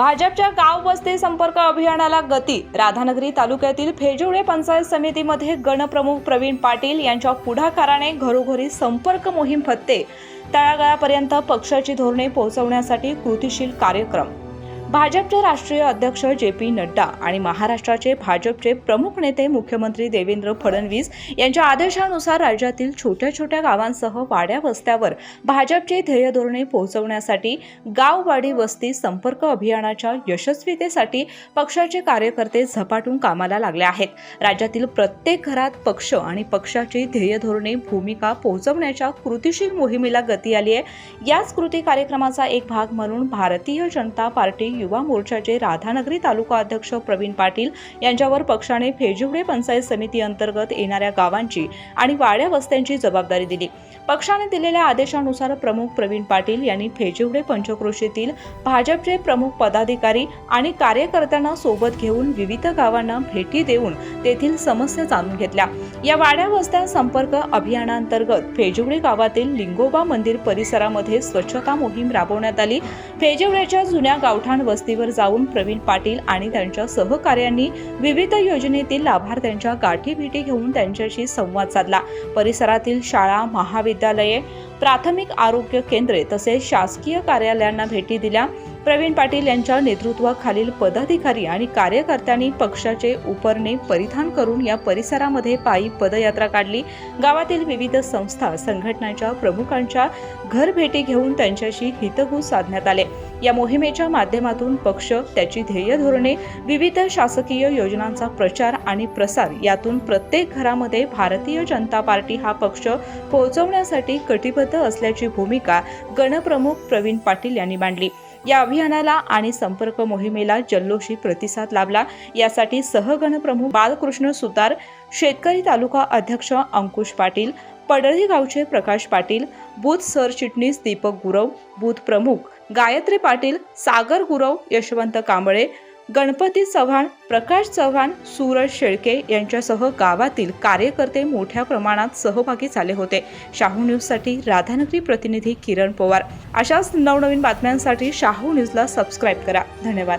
भाजपच्या गाव वस्ती संपर्क अभियानाला गती. राधानगरी तालुक्यातील फेजुळे पंचायत समितीमध्ये गणप्रमुख प्रवीण पाटील यांच्या पुढाकाराने घरोघरी संपर्क मोहीम फत्ते. तळागाळापर्यंत पक्षाची धोरणे पोहोचवण्यासाठी कृतीशील कार्यक्रम. भाजपचे राष्ट्रीय अध्यक्ष जे पी नड्डा आणि महाराष्ट्राचे भाजपचे प्रमुख नेते मुख्यमंत्री देवेंद्र फडणवीस यांच्या आदेशानुसार राज्यातील छोट्या छोट्या गावांसह वाड्या वस्त्यावर भाजपचे ध्येय धोरणे पोहोचवण्यासाठी गाववाडी वस्ती संपर्क अभियानाच्या यशस्वीतेसाठी पक्षाचे कार्यकर्ते झपाटून कामाला लागले आहेत. राज्यातील प्रत्येक घरात पक्ष आणि पक्षाची ध्येय धोरणे भूमिका पोहोचवण्याच्या कृतीशील मोहिमेला गती आली आहे. याच कृती कार्यक्रमाचा एक भाग म्हणून भारतीय जनता पार्टी युवा मोर्चाचे राधानगरी तालुका अध्यक्ष प्रवीण पाटील यांच्यावर पक्षाने फेजिवडे पंचायत समिती अंतर्गत येणाऱ्या गावांची आणि वाड्या वस्त्यांची जबाबदारी दिली. पक्षाने दिलेल्या आदेशानुसार प्रमुख प्रवीण पाटील यांनी फेजिवडे पंचक्रोशीतील भाजपचे प्रमुख पदाधिकारी आणि कार्यकर्त्यांना सोबत घेऊन विविध गावांना भेटी देऊन तेथील समस्या जाणून घेतल्या. या वाड्या वस्त्या संपर्क अभियानांतर्गत फेजिवडे गावातील लिंगोबा मंदिर परिसरामध्ये स्वच्छता मोहीम राबवण्यात आली. फेजिवड्याच्या जुन्या गावठाण वस्तीवर जाऊन प्रवीण पाटील आणि त्यांच्या सहकार्यांनी विविध योजनेतील लाभार्थ्यांच्या गाठीभेटी घेऊन त्यांच्याशी संवाद साधला. परिसरातील शाळा महाविद्यालये प्राथमिक आरोग्य केंद्रे तसेच शासकीय कार्यालयांना भेटी दिल्या. प्रवीण पाटील यांच्या नेतृत्वाखालील पदाधिकारी आणि कार्यकर्त्यांनी पक्षाचे उपरणे परिधान करून या परिसरामध्ये पायी पदयात्रा काढली. गावातील विविध संस्था संघटनांच्या प्रमुखांच्या घरभेटी घेऊन त्यांच्याशी हितगुज साधण्यात आले. या मोहिमेच्या माध्यमातून पक्ष त्याची ध्येय धोरणे विविध शासकीय योजनांचा प्रचार आणि प्रसार यातून प्रत्येक घरामध्ये भारतीय जनता पार्टी हा पक्ष पोहोचवण्यासाठी कटिबद्ध असल्याची भूमिका गणप्रमुख प्रवीण पाटील यांनी मांडली. या अभियानाला आणि संपर्क मोहिमेला जल्लोषी प्रतिसाद लाभला. यासाठी सहगणप्रमुख बालकृष्ण सुतार शेतकरी तालुका अध्यक्ष अंकुश पाटील पडळी गावचे प्रकाश पाटील बूथ सरचिटणीस दीपक गुरव बूथ प्रमुख गायत्री पाटील सागर गुरव यशवंत कांबळे गणपती चव्हाण प्रकाश चव्हाण सूरज शेळके यांच्यासह गावातील कार्यकर्ते मोठ्या प्रमाणात सहभागी झाले होते. शाहू न्यूजसाठी राधानगरी प्रतिनिधी किरण पवार. अशाच नवनवीन बातम्यांसाठी शाहू न्यूजला सबस्क्राईब करा. धन्यवाद.